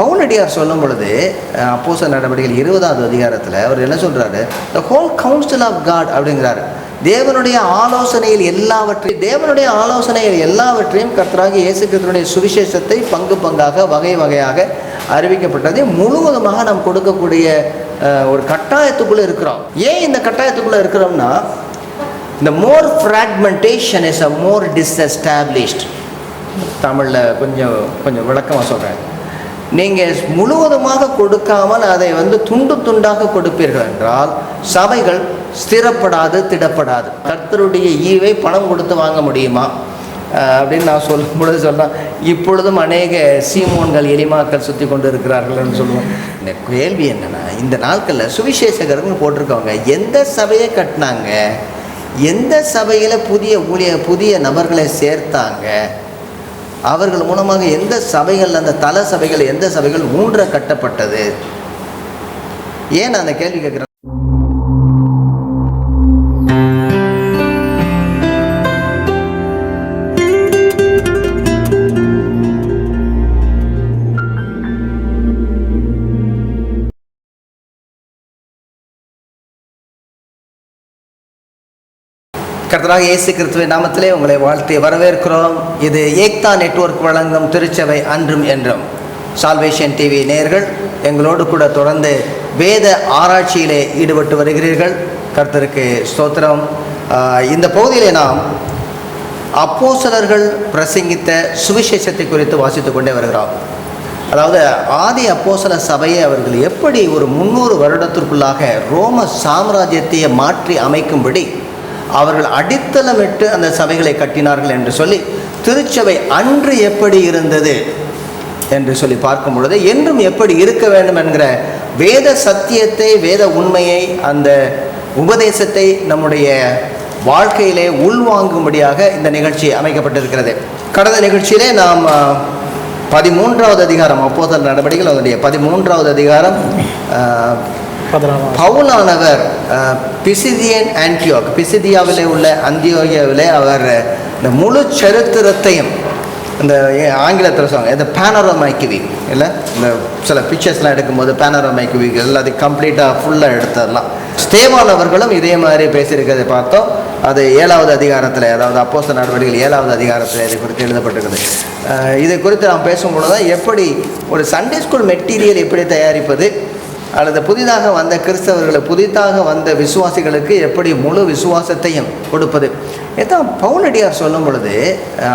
கவுனடியார் சொல்லும் பொழுது அப்போச நடவடிக்கைகள் இருபதாவது அதிகாரத்தில் அவர் என்ன சொல்கிறாரு the whole council of God அப்படிங்கிறாரு. தேவனுடைய ஆலோசனையில் எல்லாவற்றையும் தேவனுடைய ஆலோசனையில் எல்லாவற்றையும் கர்த்தராக இயேசு கிருத்தனுடைய சுவிசேஷத்தை பங்கு பங்காக வகை வகையாக அறிவிக்கப்பட்டதை முழுவதுமாக நாம் கொடுக்கக்கூடிய ஒரு கட்டாயத்துக்குள்ளே இருக்கிறோம். ஏன் இந்த கட்டாயத்துக்குள்ளே இருக்கிறோம்னா இந்த மோர் ஃப்ராக்மெண்டேஷன் இஸ் அ மோர் டிஸ்எஸ்டாப்ளிஷ்ட் தமிழில் கொஞ்சம் கொஞ்சம் விளக்கமாக சொல்கிறேன் நீங்கள் முழுவதுமாக கொடுக்காமல் அதை வந்து துண்டு துண்டாக கொடுப்பீர்கள் என்றால் சபைகள் ஸ்திரப்படாது திடப்படாது. கர்த்தருடைய ஈவை பணம் கொடுத்து வாங்க முடியுமா? அப்படின்னு நான் சொல்லும் பொழுது சொல்கிறேன் இப்பொழுதும் அநேக சீமோன்கள் எலிமாக்கள் சுற்றி கொண்டு இருக்கிறார்கள்னு சொல்லுவோம் இந்த கேள்வி என்னென்னா இந்த நாட்களில் சுவிசேஷகர்கள் போட்டிருக்கவங்க எந்த சபையை கட்டினாங்க? எந்த சபையில் புதிய ஊழிய புதிய நபர்களை சேர்த்தாங்க? அவர்கள் மூலமாக எந்த சபைகள் அந்த தல சபைகள் எந்த சபைகள் ஊன்ற கட்டப்பட்டது? ஏன் அந்த கேள்வி கேட்குறேன்? கர்த்தராக இயேசு கிறிஸ்துவ நாமத்திலே உங்களை வாழ்த்தி வரவேற்கிறோம். இது ஏக்தா நெட்வொர்க் வழங்கும் திருச்சபை அன்றும் என்றும். சால்வேஷன் டிவி நேயர்கள் எங்களோடு கூட தொடர்ந்து வேத ஆராய்ச்சியிலே ஈடுபட்டு வருகிறீர்கள். கர்த்தருக்கு ஸ்தோத்திரம். இந்த பகுதியிலே நாம் அப்போசலர்கள் பிரசங்கித்த சுவிசேஷத்தை குறித்து வாசித்து கொண்டே வருகிறோம். அதாவது ஆதி அப்போசல சபையை அவர்கள் எப்படி ஒரு முந்நூறு வருடத்திற்குள்ளாக ரோம சாம்ராஜ்யத்தையே மாற்றி அமைக்கும்படி அவர்கள் அடித்தளமிட்டு அந்த சபைகளை கட்டினார்கள் என்று சொல்லி திருச்சபை அன்று எப்படி இருந்தது என்று சொல்லி பார்க்கும் பொழுது என்றும் எப்படி இருக்க வேண்டும் என்கிற வேத சத்தியத்தை வேத உண்மையை அந்த உபதேசத்தை நம்முடைய வாழ்க்கையிலே உள்வாங்கும்படியாக இந்த நிகழ்ச்சி அமைக்கப்பட்டிருக்கிறது. கடந்த நிகழ்ச்சியிலே நாம் பதிமூன்றாவது அதிகாரம் அப்போதல் நடவடிக்கைகள் அதனுடைய பதிமூன்றாவது அதிகாரம் பவுலானவர் பிசிதியன் ஆன்டியோக் பிசிதியாவிலே உள்ள அந்தியோகியாவிலே அவர் இந்த முழு சரித்திரத்தையும் இந்த ஆங்கிலத்தில் சொல்லுவாங்க இந்த பேனரோமைக்கு வீக் இல்லை? இந்த சில பிக்சர்ஸ்லாம் எடுக்கும்போது பேனரோமைக்கு வீக் எல்லாத்தையும் கம்ப்ளீட்டாக ஃபுல்லாக எடுத்துடலாம். ஸ்தேவான் அவர்களும் இதே மாதிரி பேசியிருக்கிறதை பார்த்தோம். அது ஏழாவது அதிகாரத்தில் அதாவது அப்போச நடவடிக்கைகள் ஏழாவது அதிகாரத்தில் இதை குறித்து எழுதப்பட்டிருக்குது. இது இதை குறித்து நாம் பேசும்பொழுது தான் எப்படி ஒரு சண்டே ஸ்கூல் மெட்டீரியல் எப்படி தயாரிப்பது அல்லது புதிதாக வந்த கிறிஸ்தவர்களை புதிதாக வந்த விசுவாசிகளுக்கு எப்படி முழு விசுவாசத்தையும் கொடுப்பது? இதான் பவுனடியார் சொல்லும் பொழுது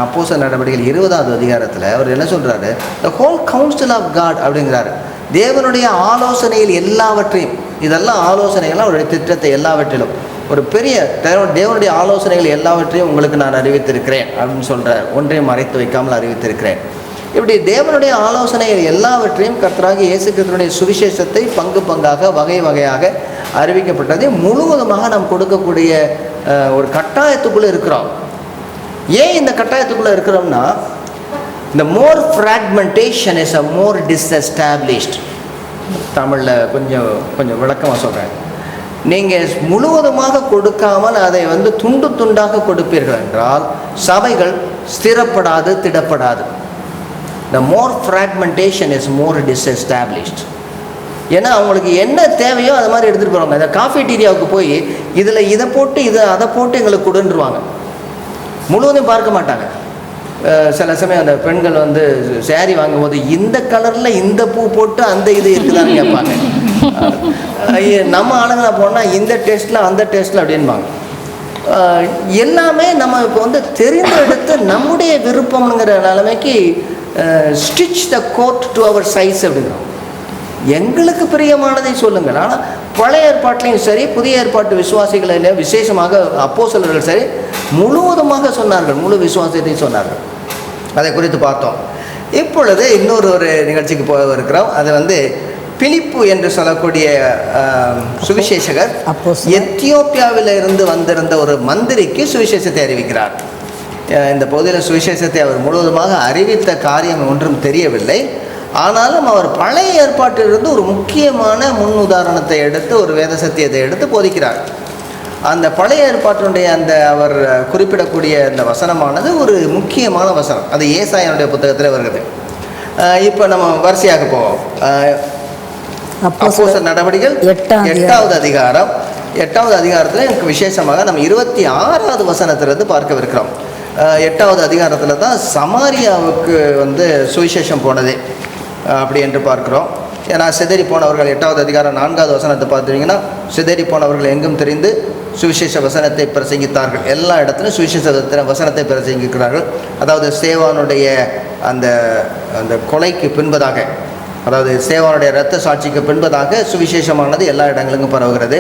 அப்போச நடவடிக்கைகள் இருபதாவது அதிகாரத்தில் அவர் என்ன சொல்கிறாரு the whole council of God அப்படிங்கிறாரு. தேவனுடைய ஆலோசனையில் எல்லாவற்றையும் இதெல்லாம் ஆலோசனைகள்லாம் அவருடைய திட்டத்தை எல்லாவற்றிலும். ஒரு பெரிய தேவனுடைய ஆலோசனைகள் எல்லாவற்றையும் உங்களுக்கு நான் அறிவித்திருக்கிறேன் அப்படின்னு சொல்கிறார் ஒன்றையும் மறைத்து வைக்காமல் அறிவித்திருக்கிறேன். இப்படி தேவனுடைய ஆலோசனைகள் எல்லாவற்றையும் கர்த்தராக இயேசு கிறிஸ்துடைய சுவிசேஷத்தை பங்கு பங்காக வகை வகையாக அறிவிக்கப்பட்டதை முழுவதுமாக நாம் கொடுக்கக்கூடிய ஒரு கட்டாயத்துக்குள்ளே இருக்கிறோம். ஏன் இந்த கட்டாயத்துக்குள்ளே இருக்கிறோம்னா இந்த மோர் ஃப்ராக்மெண்டேஷன் இஸ் அ மோர் டிஸ்எஸ்டாப்ளிஷ்ட் தமிழில் கொஞ்சம் கொஞ்சம் விளக்கமாக சொல்கிறேன் நீங்கள் முழுவதுமாக கொடுக்காமல் அதை வந்து துண்டு துண்டாக கொடுப்பீர்கள் என்றால் சபைகள் ஸ்திரப்படாது திடப்படாது. இந்த more fragmentation is more dis disestablished. ஏன்னா அவங்களுக்கு என்ன தேவையோ அது மாதிரி எடுத்துகிட்டு போகிறாங்க இந்த காஃபேட்டீரியாவுக்கு போய் இதில் இதை போட்டு இதை அதை போட்டு எங்களுக்கு கொடுன்றுவாங்க. முழுவதும் பார்க்க மாட்டாங்க. சில சமயம் அந்த பெண்கள் வந்து சேரீ வாங்கும்போது இந்த கலரில் இந்த பூ போட்டு அந்த இது இருக்குதான்னு கேட்பாங்க. நம்ம ஆளுங்களை போனால் இந்த டேஸ்ட்டில் அந்த டேஸ்ட்டில் அப்படின்பாங்க. எல்லாமே நம்ம இப்போ வந்து தெரிந்த எடுத்து நம்முடைய விருப்பம்ங்கிற நிலைமைக்கு stitch the coat to our size அப்படிங்கிறோம் எங்களுக்கு பிரியமானதை சொல்லுங்கள். ஆனால் பழைய ஏற்பாட்டிலையும் சரி புதிய ஏற்பாட்டு விசுவாசிகளிலே விசேஷமாக அப்போஸ்தலர்கள் சரி முழுவதுமாக சொன்னார்கள். முழு விசுவாசத்தையும் சொன்னார்கள். அதை குறித்து பார்த்தோம். இப்பொழுது இன்னொரு ஒரு நிகழ்ச்சிக்கு போக இருக்கிறோம். அது வந்து பிலிப்பு என்று சொல்லக்கூடிய சுவிசேஷகர். எத்தியோப்பியாவில் இருந்து வந்திருந்த ஒரு மந்திரிக்கு சுவிசேஷத்தை அறிவிக்கிறார். இந்த பகுதியில் சுவிசேஷத்தை அவர் முழுவதுமாக அறிவித்த காரியம் ஒன்றும் தெரியவில்லை. ஆனாலும் அவர் பழைய ஏற்பாட்டிலிருந்து ஒரு முக்கியமான முன் உதாரணத்தை எடுத்து ஒரு வேத சத்தியத்தை எடுத்து போதிக்கிறார். அந்த பழைய ஏற்பாட்டினுடைய அந்த அவர் குறிப்பிடக்கூடிய அந்த வசனமானது ஒரு முக்கியமான வசனம். அது ஏசாயனுடைய புத்தகத்தில் வருகிறது. இப்போ நம்ம வரிசையாக போவோம். அப்போ அப்போஸ்தலர் நடவடிக்கைகள். எட்டாவது அதிகாரம். எட்டாவது அதிகாரத்தில் எனக்கு விசேஷமாக நம்ம இருபத்தி ஆறாவது வசனத்திலிருந்து பார்க்கவிருக்கிறோம். எட்டாவது அதிகாரத்தில் தான் சமாரியாவுக்கு வந்து சுவிசேஷம் போனது. அப்படி என்று பார்க்கிறோம். ஏன்னா சிதறி போனவர்கள் எட்டாவது அதிகாரம் நான்காவது வசனத்தை பார்த்தீங்கன்னா சிதறி போனவர்கள் எங்கும் தெரிந்து சுவிசேஷ வசனத்தை பிரசங்கித்தார்கள். எல்லா இடத்துலையும் சுவிசேஷ வசனத்தை பிரசங்கிக்கிறார்கள். அதாவது சேவானுடைய அந்த அந்த கொலைக்கு பின்பதாக அதாவது சேவானுடைய இரத்த சாட்சிக்கு பின்பதாக சுவிசேஷமானது எல்லா இடங்களுக்கும் பரவுகிறது.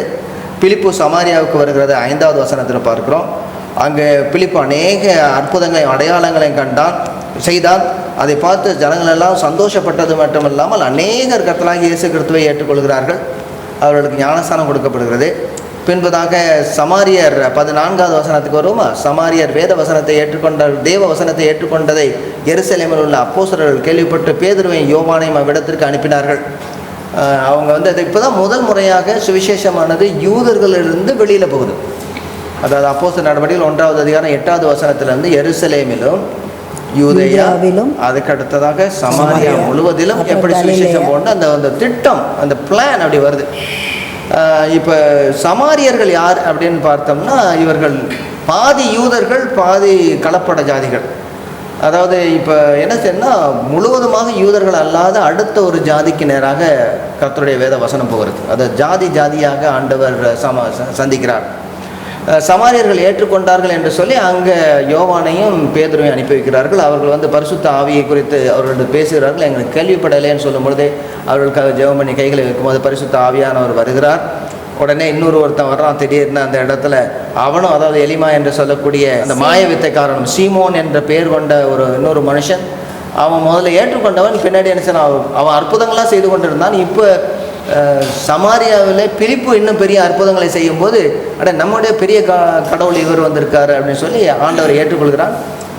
பிலிப்பு சமாரியாவுக்கு வருகிறது ஐந்தாவது வசனத்தில் பார்க்கிறோம். அங்கே பிலிப்பு அநேக அற்புதங்களையும் அடையாளங்களையும் கண்டான் செய்தால் அதை பார்த்து ஜனங்கள் எல்லாம் சந்தோஷப்பட்டது மட்டுமில்லாமல் அநேகர் கர்த்தலாகி இயேசு கிறிஸ்துவை ஏற்றுக்கொள்கிறார்கள். அவர்களுக்கு ஞானஸ்தானம் கொடுக்கப்படுகிறது. பின்பதாக சமாரியர் பதினான்காவது வசனத்துக்கு வருவோமா? சமாரியர் வேத வசனத்தை ஏற்றுக்கொண்ட தேவ வசனத்தை ஏற்றுக்கொண்டதை எருசலேமில் உள்ள அப்போசரர்கள் கேள்விப்பட்டு பேதுருவையும் யோவானையும் அவ்விடத்திற்கு அனுப்பினார்கள். அவங்க வந்து அது இப்போ தான் முதல் முறையாக சுவிசேஷமானது யூதர்களிலிருந்து வெளியில் போகுது. அதாவது அப்போஸ்தலர் நடவடிக்கைகள் ஒன்றாவது அதிகாரம் எட்டாவது வசனத்திலிருந்து எருசலேமிலும் யூதேயா யூதேயாவிலும், அதுக்கு அடுத்ததாக சமாரியா முழுவதிலும் எப்படி சுவிசேஷம். போகணும் அந்த அந்த திட்டம் அந்த பிளான் அப்படி வருது. இப்போ சமாரியர்கள் யார் அப்படின்னு பார்த்தோம்னா இவர்கள் பாதி யூதர்கள் பாதி கலப்பட ஜாதிகள். அதாவது இப்போ என்ன செய்யணும்னா முழுவதுமாக யூதர்கள் அல்லாத அடுத்த ஒரு ஜாதிக்கு நேராக கர்த்தருடைய வேத வசனம் போகிறது. அதை ஜாதி ஜாதியாக ஆண்டவர் சம சந்திக்கிறார். சமாரியர்கள் ஏற்றுக்கொண்டார்கள் என்று சொல்லி அங்கே யோவானையும் பேதுருவையும் அனுப்பி வைக்கிறார்கள். அவர்கள் வந்து பரிசுத்த ஆவியை குறித்து அவர்களோடு பேசுகிறார்கள். எங்களுக்கு கேள்விப்படலைன்னு சொல்லும் பொழுதே அவர்களுக்காக ஜெபம் பண்ணி கைகளை வைக்கும்போது பரிசுத்த ஆவியானவர் வருகிறார். உடனே இன்னொரு ஒருத்தன் வர்றான். திடீர்னு அந்த இடத்துல அவனும் அதாவது எலிமா என்று சொல்லக்கூடிய அந்த மாய வித்தைக்காரனும் சீமோன் என்ற பெயர் கொண்ட ஒரு இன்னொரு மனுஷன் அவன் முதல்ல ஏற்றுக்கொண்டவன் பின்னாடி என்ன? அவன் அவன் அற்புதங்களாக செய்து கொண்டிருந்தான். இப்போ சமாரியாவில் பிலிப்பு இன்னும் பெரிய அற்புதங்களை செய்யும்போது அட நம்முடைய பெரிய க கடவுள் இவர் வந்திருக்காரு அப்படின்னு சொல்லி ஆண்டவர் ஏற்றுக்கொள்கிறான்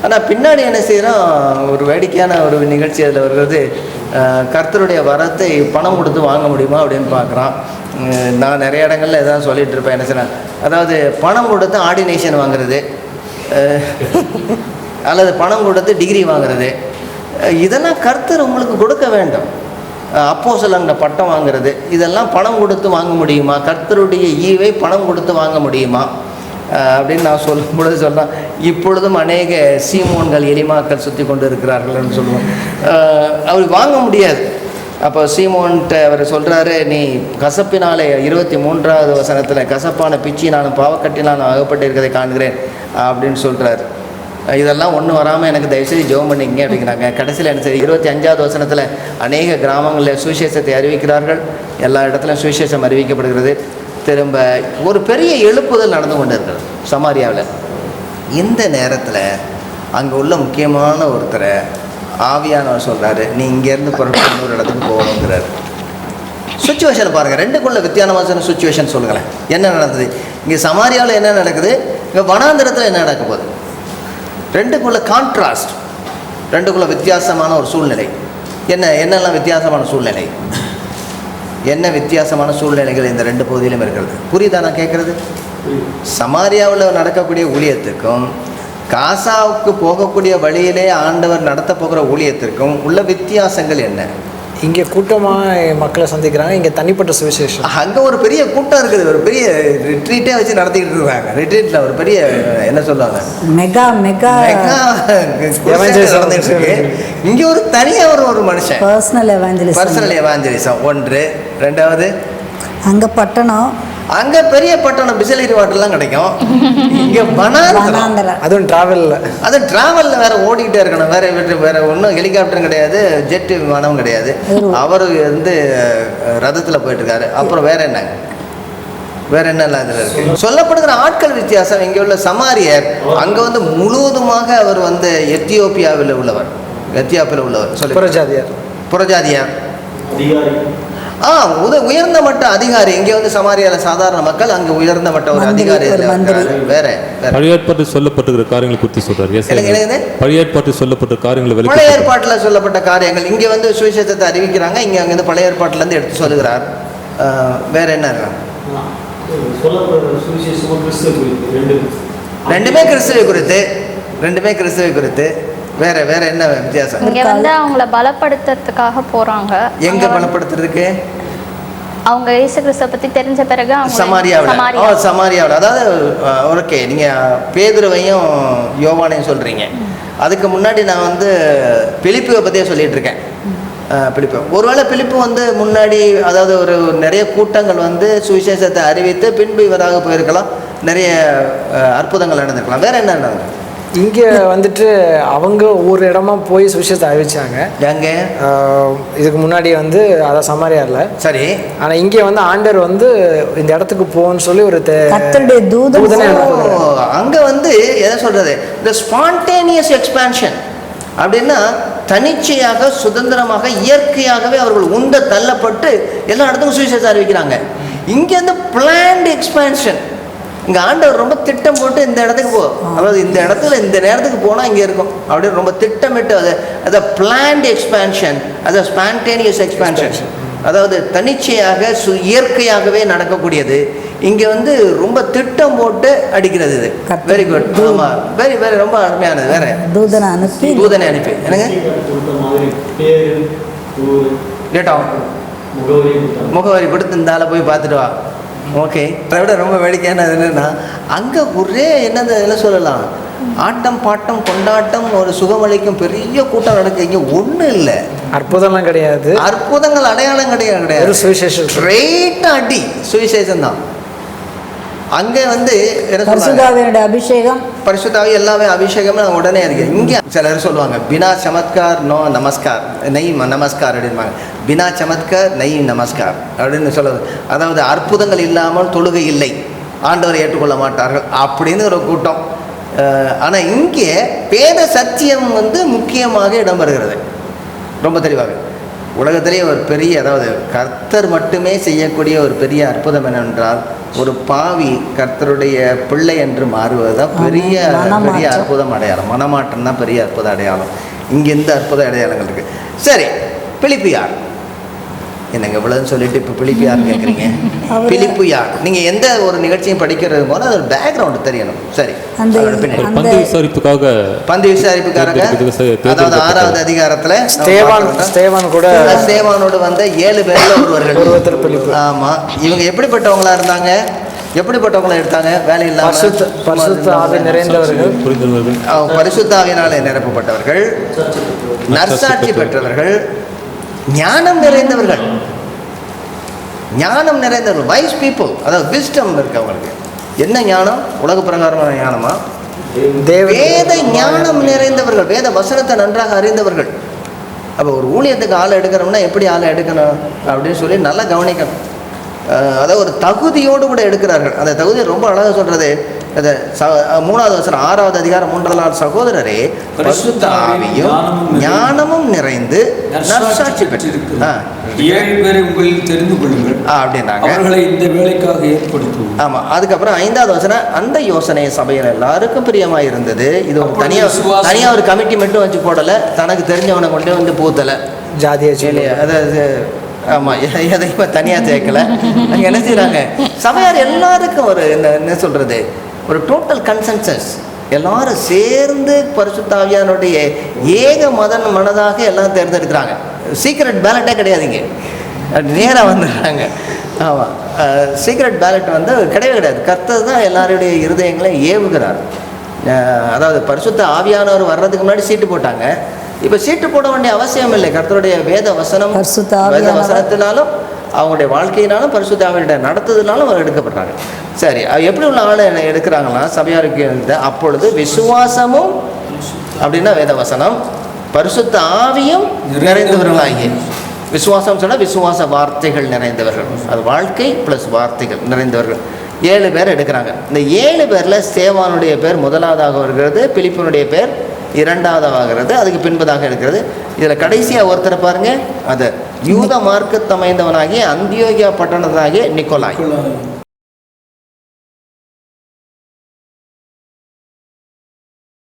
ஆனால் பின்னாடி என்ன செய்கிறான் ஒரு வேடிக்கையான ஒரு நிகழ்ச்சி அதில் வருகிறது. கர்த்தருடைய வரத்தை பணம் கொடுத்து வாங்க முடியுமா அப்படின்னு பார்க்குறான். நான் நிறைய இடங்களில் இதான் சொல்லிகிட்டு இருப்பேன் என்ன செய்றேன் அதாவது பணம் கொடுத்து ஆர்டினேஷன் வாங்குறது அல்லது பணம் கொடுத்து டிகிரி வாங்குறது இதெல்லாம் கர்த்தர் உங்களுக்கு கொடுக்க வேண்டும். அப்போ சிலங்க பட்டம் வாங்குறது இதெல்லாம் பணம் கொடுத்து வாங்க முடியுமா? கர்த்தருடைய ஈவை பணம் கொடுத்து வாங்க முடியுமா? அப்படின்னு நான் சொல்லும் பொழுது சொல்கிறேன் இப்பொழுதும் அநேக சீமோன்கள் எரிமாக்கள் சுற்றி கொண்டு இருக்கிறார்கள்னு சொல்லுவோம் அவர் வாங்க முடியாது. அப்போ சீமோன்ட்ட அவர் சொல்கிறாரு நீ கசப்பினாலே இருபத்தி மூன்றாவது வசனத்தில் கசப்பான பிச்சினாலும் பாவக்கட்டினாலும் அகப்பட்டு இருக்கிறதை காண்கிறேன் அப்படின்னு சொல்கிறாரு இதெல்லாம் ஒன்றும் வராமல் எனக்கு தயவுசெய்து ஜெபம் பண்ணிக்கங்க அப்படிங்கிறாங்க. கடைசியில் என்ன சரி இருபத்தி அஞ்சாவது வசனத்தில் அநேக கிராமங்களில் சுவிசேஷத்தை அறிவிக்கிறார்கள். எல்லா இடத்துலையும் சுவிசேஷம் அறிவிக்கப்படுகிறது. திரும்ப ஒரு பெரிய எழுப்புதல் நடந்து கொண்டு இருக்கிறது சமாரியாவில். இந்த நேரத்தில் அங்கே உள்ள முக்கியமான ஒருத்தரை ஆவியானவர் சொல்கிறாரு நீ இங்கேருந்து புறப்பட்டு இன்னொரு இடத்துக்கு போகணுங்கிறாரு. சுச்சுவேஷனை பாருங்கள் ரெண்டுக்குள்ள வித்தியாசமான சுச்சுவேஷன் சொல்லுங்களேன். என்ன நடந்தது? இங்கே சமாரியாவில் என்ன நடக்குது? இங்கே வனாந்திரத்தில் என்ன நடக்க போகுது? ரெண்டுக்குள்ள கான்ட்ராஸ்ட் ரெண்டுக்குள்ள வித்தியாசமான ஒரு சூழ்நிலை. என்ன என்னெல்லாம் வித்தியாசமான சூழ்நிலை? என்ன வித்தியாசமான சூழ்நிலைகள் இந்த ரெண்டு பகுதியிலும் இருக்கிறது? புரியுதா நான் கேட்குறது? சமாரியாவில் நடக்கக்கூடிய ஊழியத்துக்கும் காசாவுக்கு போகக்கூடிய வழியிலே ஆண்டவர் நடத்த போகிற ஊழியத்திற்கும் உள்ள வித்தியாசங்கள் என்ன? இங்கே கூட்டமாக மக்களை சந்திக்கிறாங்க. இங்கே தனிப்பட்ட சுவிசேஷம். அங்கே ஒரு பெரிய கூட்டம் இருக்குது. ஒரு பெரிய ரிட்ரீட்டே வச்சு நடத்திக்கிட்டு இருக்காங்க. ரிட்ரீட்டில் ஒரு பெரிய என்ன சொல்லுவாங்க? மெகா மெகா நடந்துட்டு இருக்கு. இங்க ஒரு தனியா ஒரு ஒரு மனுஷன். பர்சனல் எவாஞ்சலிசம் பர்சனல் எவாஞ்சலிசம் ஒன்று. ரெண்டாவது? அங்கே பட்டணம் அங்க பெரிய பட்டணம் பிசலரி வாட்டர்லாம் கிடைக்கும். இங்க வனாந்திரம். அதுவும் ட்ராவலில் அது டிராவலில் வேற ஓடிக்கிட்டே இருக்கணும். வேற வேற- வேற ஒன்றும் ஹெலிகாப்டரும் கிடையாது ஜெட் விமானமும் கிடையாது. அவர் வந்து ரதத்துல போயிட்டு இருக்காரு அப்புறம் வேற என்ன? வேற என்னெல்லாம் இதில் இருக்கு? சொல்லப்படுகிற ஆட்கள் வித்தியாசம் இங்கே உள்ள சமாரியர் அங்கே வந்து முழுவதுமாக அவர் வந்து எத்தியோப்பியாவில் உள்ளவர். எத்தியோப்பியாவில் உள்ளவர். சொல்லி. புறஜாதியார். புறஜாதியார். அதிகாரி. ஆ உத உயர்ந்த மட்ட அதிகாரி. இங்கே வந்து சமாரியால சாதாரண மக்கள் அங்கே உயர்ந்த மட்ட ஒரு அதிகாரி. வேற பழைய ஏற்பாட்டில் சொல்லப்பட்டிருக்கிற காரியங்களை குறித்து சொல்றாரு? பழைய ஏற்பாட்டில் சொல்லப்பட்ட காரியங்களை பழைய ஏற்பாட்டில் சொல்லப்பட்ட காரியங்கள். இங்கே வந்து சுவிசேஷத்தை அறிவிக்கிறாங்க. இங்கே அங்கேருந்து பழைய ஏற்பாட்டிலேருந்து எடுத்து சொல்லுகிறார். வேற என்ன? ரெண்டுமே கிறிஸ்துவை குறித்து ரெண்டுமே கிறிஸ்துவை குறித்து. வேற வேற என்ன வித்தியாசம்? இங்க வந்து அவங்கள பலப்படுத்துறதுக்காக போறாங்க. எங்க பலப்படுத்துறதுக்கு? அவங்க இயேசு கிறிஸ்துவ பத்தி தெரிஞ்ச பிறகு அவங்க சமாரியாவில். சமாரியா. ஓ சமாரியாவில். அதாவது ஓகே நீங்கள் பேதுருவையும் யோவானையும் சொல்கிறீங்க அதுக்கு முன்னாடி நான் வந்து பிலிப்புவை பற்றியே சொல்லிட்டு இருக்கேன். பிலிப்பு. ஒருவேளை பிலிப்பு வந்து முன்னாடி அதாவது ஒரு நிறைய கூட்டங்கள் வந்து சுவிசேஷத்தை அறிவித்து பின்பு இவராக போயிருக்கலாம். நிறைய அற்புதங்கள் நடந்திருக்கலாம். வேற என்ன நடந்தது இங்கே வந்துட்டு அவங்க ஒரு இடமா போய் சுவிசேஷத்தை அறிவிச்சாங்க. எங்க? இதுக்கு முன்னாடி வந்து அதான் சமாரியாரில் சரி. ஆனால் இங்கே வந்து ஆண்டர் வந்து இந்த இடத்துக்கு போன்னு சொல்லி ஒரு கர்த்தருடைய தூதன். அங்க வந்து எதை சொல்றது? இந்த ஸ்பான்டேனியஸ் எக்ஸ்பான்ஷன் அப்படின்னா தனிச்சையாக சுதந்திரமாக இயற்கையாகவே அவர்கள் உந்த தள்ளப்பட்டு எல்லா இடத்துக்கும் சுவிசேஷம் அறிவிக்கிறாங்க. இங்க வந்து பிளான்டு எக்ஸ்பான்ஷன் இங்க ஆண்டவர் ரொம்ப திட்டம் போட்டு இந்த இடத்துக்கு போ. அதாவது இந்த இடத்துல இந்த நேரத்துக்கு போனா இங்க இருக்கும். அப்படின்னு ரொம்ப திட்டமிட்டு அது அதை பிளான்டு எக்ஸ்பான்ஷன் அது ஸ்பான்டேனியஸ் எக்ஸ்பான்ஷன் அதாவது தனிச்சையாக சு இயற்கையாகவே நடக்கக்கூடியது. இங்க வந்து ரொம்ப திட்டம் போட்டு அடிக்கிறது இது. வெரி குட் ஆமா. வெரி வெரி ரொம்ப அருமையானது. வேற தூதனை அனுப்பி தூதனை அனுப்பி. முகவரி கொடுத்தாங்க முகவரி கொடுத்து இந்த ஆளை போய் பார்த்துட்டு வா. ஓகே. அதை விட ரொம்ப வேடிக்கையானது என்னன்னா அங்கே ஒரே என்னது என்ன சொல்லலாம்? ஆட்டம் பாட்டம் கொண்டாட்டம் ஒரு சுகமளிக்கும் பெரிய கூட்டம் நடக்கு இங்கே ஒன்றும் இல்லை. அற்புதம்லாம் கிடையாது. அற்புதங்கள் அடையாளம் கிடையாது கிடையாது. சுவிசேஷம். ஸ்ட்ரெயிட்டாக அடி. சுவிசேஷம் தான் அங்கே வந்து பரிசுதாவினுடைய அபிஷேகம். பரிசுத்தாவி எல்லாமே அபிஷேகம் உடனே இருக்கு. இங்கே சிலர் சொல்லுவாங்க? பினா சமத்கார் நோ நமஸ்கார். நெய் நமஸ்கார் அப்படின்பாங்க. பினா சமத்கார் நெய் நமஸ்கார் அப்படின்னு சொல்லுவது அதாவது அற்புதங்கள் இல்லாமல் தொழுகை இல்லை. ஆண்டவரை ஏற்றுக்கொள்ள மாட்டார்கள் அப்படின்னு ஒரு கூட்டம். ஆனால் இங்கே வேத சத்தியம் வந்து முக்கியமாக இடம்பெறுகிறது. ரொம்ப தெளிவாக. உலகத்திலேயே ஒரு பெரிய அதாவது கர்த்தர் மட்டுமே செய்யக்கூடிய ஒரு பெரிய அற்புதம் என்னவென்றால் ஒரு பாவி கர்த்தருடைய பிள்ளை என்று மாறுவது தான் பெரிய. பெரிய அற்புதம் அடையாளம். மனமாற்றம் தான் பெரிய அற்புத அடையாளம். இங்கே இந்த அற்புத அடையாளங்கள் இருக்கு. சரி பிலிப்பு யார் என்னங்க இவ்வளோன்னு சொல்லிட்டு இப்போ பிலிப்பு யாருன்னு கேட்குறீங்க பிலிப்பு யார்? நீங்கள் எந்த ஒரு நிகழ்ச்சியும் படிக்கிறது போது அது ஒரு பேக்ரவுண்டு தெரியணும். சரி அதோட பந்து விசாரிப்புக்காக பந்து ச- அதாவது. ஆறாவது அதிகாரத்துல. ஸ்தேவான் கூட சேவானோடு வந்த ஏழு பேர்ல ஒருவர்கள். ஆமா. இவங்க எப்படிப்பட்டவங்களா இருந்தாங்க? எப்படிப்பட்டவங்களா எடுத்தாங்க? வேலை இல்லாம பரிசுத்த பரிசுத்த ஆவி நிறைந்தவர்கள். பரிசுத்தாவினாலே நிரப்பப்பட்டவர்கள். நற்சாட்சி பெற்றவர்கள். ஞானம் நிறைந்தவர்கள். ஞானம் நிறைந்தவர்கள் வைஸ் பீப்புள் அதாவது விஸ்டம் இருக்கு அவங்களுக்கு. என்ன ஞானம்? உலக பிரகாரமான ஞானமா? வேத ஞானம் நிறைந்தவர்கள் வேத வசனத்தை நன்றாக அறிந்தவர்கள். அப்போ ஒரு ஊழியத்துக்கு ஆளை எடுக்கிறோம்னா எப்படி ஆளை எடுக்கணும்? அப்படின்னு சொல்லி நல்லா கவனிக்கணும். அதாவது ஒரு தகுதியோடு கூட எடுக்கிறார்கள். அந்த தகுதி ரொம்ப அழகாக சொல்றது அது ச மூணாவது வசனம் ஆறாவது அதிகாரம் மூன்றாவது நாள் சகோதரரே பரிசுத்த ஆவியும் ஞானமும் நிறைந்து நற்சாட்சி பெற்று ஆ. ஏழு பேரை உங்களில் தெரிந்து கொள்ளுங்கள். அப்படின்னாங்க. அவர்களை இந்த வேலைக்காக ஏற்படுத்துவோம். ஆமா அதுக்கப்புறம் ஐந்தாவது வசனம் அந்த யோசனை சபையில் எல்லாருக்கும் பிரியமா இருந்தது. இது ஒரு அப்பொழுது தனியா விசுவாசம் தனியா ஒரு கமிட்டி மட்டும் வச்சு போடல. தனக்கு தெரிஞ்சவனை கொண்டு வந்து பூத்தல. ஜாதியை இல்லையா? அதாவது ஆமா எ- எதையுமே தனியா சேர்க்கல. அங்க என்ன செய்றாங்க? சபையார் எல்லாருக்கும் ஒரு என்ன என்ன சொல்றது? ஒரு டோட்டல் கன்சென்சஸ் எல்லாரும் சேர்ந்து பரிசுத்தாவியானுடைய ஏக மதன் மனதாக எல்லாம் தேர்ந்தெடுக்கிறாங்க. சீக்ரெட் பேலட்டே கிடையாதுங்க. நேராக வந்துடுறாங்க. ஆமாம் சீக்ரெட் பேலட் வந்து கிடையவே கிடையாது. கர்த்தர் தான் எல்லாருடைய இருதயங்களை ஏவுகிறார். அதாவது பரிசுத்த ஆவியானவர் வர்றதுக்கு முன்னாடி சீட்டு போட்டாங்க. இப்போ சீட்டு போட வேண்டிய அவசியம் இல்லை. கர்த்தருடைய வேத வசனம் வேத. வசனத்தினாலும் அவங்களுடைய வாழ்க்கையினாலும் பரிசுத்த நடத்ததுனாலும் அவர் எடுக்கப்படுறாங்க. சரி எப்படி உள்ள ஆளை எடுக்கிறாங்கன்னா சபையாருக்கு அப்பொழுது விசுவாசமும் அப்படின்னா வேதவசனம் பரிசுத்த ஆவியும் நிறைந்தவர்களாகிய விசுவாசம் சொன்னால் விசுவாச வார்த்தைகள் நிறைந்தவர்கள். அது வாழ்க்கை ப்ளஸ் வார்த்தைகள் நிறைந்தவர்கள். ஏழு பேர் எடுக்கிறாங்க. இந்த ஏழு பேரில் சேவானுடைய பேர் முதலாவதாக வருகிறது பிலிப்பனுடைய பேர் இரண்டாவதாகிறது அதுக்கு பின்பதாக இருக்கிறது. இதில் கடைசியாக ஒருத்தரை பாருங்கள் அது யூத மார்க்கத்தமைந்தவனாகிய அந்தியோகியா பட்டணத்தாகிய நிக்கோலாய்.